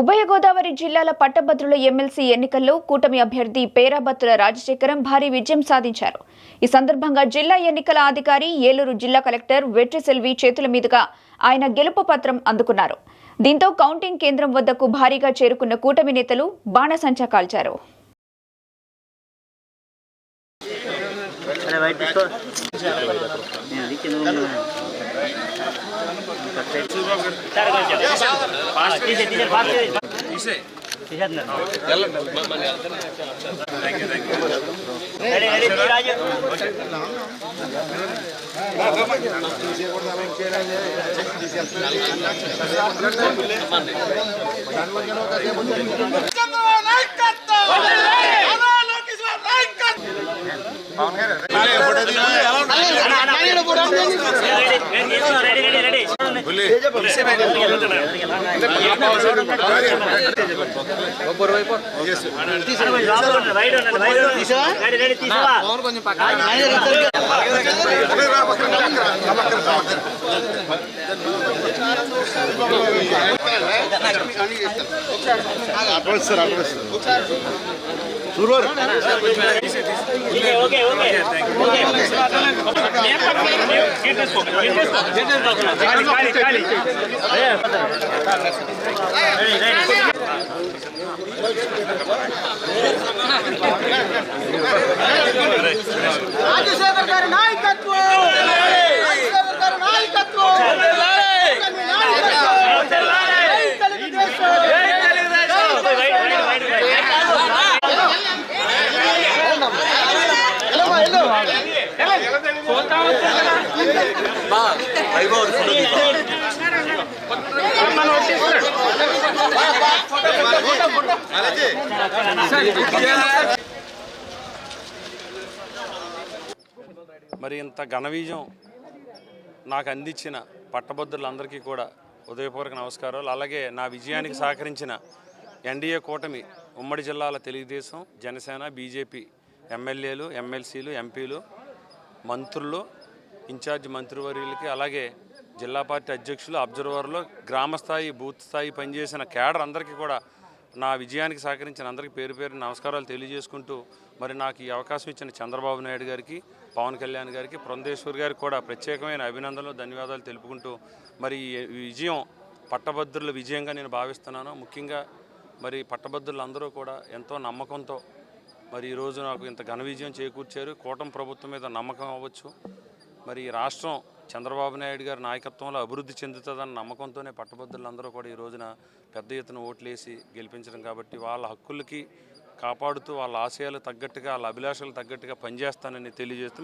ఉభయ గోదావరి జిల్లాల పట్టభద్రుల ఎమ్మెల్సీ ఎన్నికల్లో కూటమి అభ్యర్థి పేరాబత్తుల రాజశేఖరం భారీ విజయం సాధించారు. ఈ సందర్భంగా జిల్లా ఎన్నికల అధికారి ఏలూరు జిల్లా కలెక్టర్ వెట్రిసెల్వి చేతుల మీదుగా ఆయన గెలుపు పత్రం అందుకున్నారు. దీంతో కౌంటింగ్ కేంద్రం వద్దకు భారీగా చేరుకున్న కూటమి నేతలు బాణసంచా కాల్చారు. వైట్ తీసుకో నేను ready, తీసుకోవా? Okay, okay, okay. Rajasekhar గారి నాయకత్వం రాజశేఖర్ గారి నాయకత్వం మరి ఇంత ఘనవీజం నాకు అందించిన పట్టభద్రులందరికీ కూడా ఉదయపూర్వక నమస్కారాలు. అలాగే నా విజయానికి సహకరించిన ఎన్డీఏ కూటమి ఉమ్మడి జిల్లాల తెలుగుదేశం జనసేన బీజేపీ ఎమ్మెల్యేలు ఎమ్మెల్సీలు ఎంపీలు మంత్రులు ఇన్ఛార్జ్ మంత్రివర్యులకి అలాగే జిల్లా పార్టీ అధ్యక్షులు అబ్జర్వర్లు గ్రామ స్థాయి బూత్ స్థాయి పనిచేసిన కేడర్ అందరికీ కూడా నా విజయానికి సహకరించిన అందరికీ పేరు పేరు నమస్కారాలు తెలియజేసుకుంటూ మరి నాకు ఈ అవకాశం ఇచ్చిన చంద్రబాబు నాయుడు గారికి పవన్ కళ్యాణ్ గారికి బృందేశ్వర్ గారికి కూడా ప్రత్యేకమైన అభినందనలు ధన్యవాదాలు తెలుపుకుంటూ మరి విజయం పట్టభద్రుల విజయంగా నేను భావిస్తున్నాను. ముఖ్యంగా మరి పట్టభద్రులు అందరూ కూడా ఎంతో నమ్మకంతో మరి ఈరోజు నాకు ఇంత ఘన విజయం చేకూర్చారు. కూటమి ప్రభుత్వం మీద నమ్మకం అవ్వచ్చు. మరి ఈ రాష్ట్రం చంద్రబాబు నాయుడు గారి నాయకత్వంలో అభివృద్ధి చెందుతుందన్న నమ్మకంతోనే పట్టభద్రులందరూ కూడా ఈ రోజున పెద్ద ఎత్తున ఓట్లేసి గెలిపించడం కాబట్టి వాళ్ళ హక్కులకి కాపాడుతూ వాళ్ళ ఆశయాలు తగ్గట్టుగా వాళ్ళ అభిలాషలు తగ్గట్టుగా పనిచేస్తానని తెలియజేస్తూ